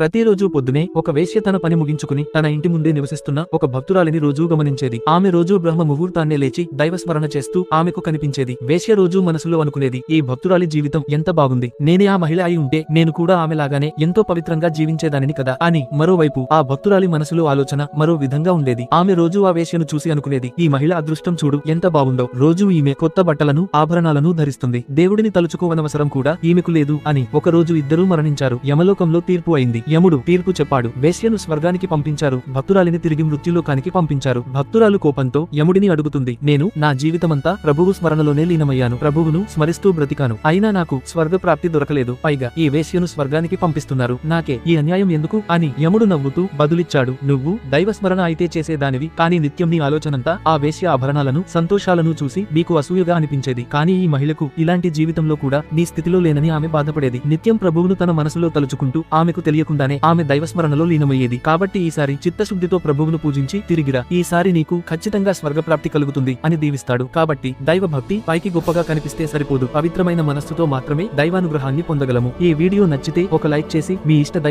ప్రతిరోజు పొద్దునే ఒక వేశ్య తన పని ముగించుకుని తన ఇంటి ముందే నివసిస్తున్న ఒక భక్తురాలిని రోజూ గమనించేది. ఆమె రోజూ బ్రహ్మ ముహూర్తాన్నే లేచి దైవస్మరణ చేస్తూ ఆమెకు కనిపించేది. వేశ్య రోజూ మనసులో అనుకునేది ఈ భక్తురాలి జీవితం ఎంత బాగుంది. నేనే ఆ మహిళ అయి ఉంటే నేను కూడా ఆమెలాగానే ఎంతో పవిత్రంగా జీవించేదానిని కదా అని మరోవైపు ఆ భక్తురాలి మనసులో ఆలోచన మరో విధంగా ఉండేది. ఆమె రోజూ ఆ వేశ్యను చూసి అనుకునేది ఈ మహిళ అదృష్టం చూడు ఎంత బాగుందో. రోజూ ఈమె కొత్త బట్టలను ఆభరణాలను ధరిస్తుంది. దేవుడిని తలుచుకోవనవసరం కూడా ఈమెకు లేదు అని ఒక రోజు ఇద్దరూ మరణించారు. యమలోకంలో తీర్పు అయింది. యముడు తీర్పు చెప్పాడు. వేశ్యను స్వర్గానికి పంపించారు. భక్తురాలిని తిరిగి మృత్యులోకానికి పంపించారు. భక్తురాలు కోపంతో యముడిని అడుగుతుంది. నేను నా జీవితమంతా ప్రభువు స్మరణలోనే లీనమయ్యాను. ప్రభువును స్మరిస్తూ బ్రతికాను. అయినా నాకు స్వర్గ ప్రాప్తి దొరకలేదు. పైగా ఈ వేశ్యను స్వర్గానికి పంపిస్తున్నారు. నాకే ఈ అన్యాయం ఎందుకు? అని యముడు నవ్వుతూ బదులిచ్చాడు. నువ్వు దైవ స్మరణ అయితే చేసేదానివి. కానీ నిత్యం నీ ఆలోచనంతా ఆ వేశ్య ఆభరణాలను సంతోషాలను చూసి నీకు అసూయగా అనిపించేది. కానీ ఈ మహిళకు ఇలాంటి జీవితంలో కూడా నీ స్థితిలో లేనని ఆమె బాధపడేది. నిత్యం ప్రభువును తన మనసులో తలుచుకుంటూ ఆమెకు తెలియకుండానే ఆమె దైవస్మరణలో లీనమయ్యేది. కాబట్టి ఈసారి చిత్తశుద్ధితో ప్రభువును పూజించి తిరిగిరా. ఈసారి నీకు ఖచ్చితంగా స్వర్గప్రాప్తి కలుగుతుంది అని దీవిస్తాడు. కాబట్టి దైవ భక్తి పైకి గొప్పగా కనిపిస్తే సరిపోదు. పవిత్రమైన మనస్సుతో మాత్రమే దైవానుగ్రహాన్ని పొందగలము. ఈ వీడియో నచ్చితే ఒక లైక్ చేసి మీ ఇష్ట దైవ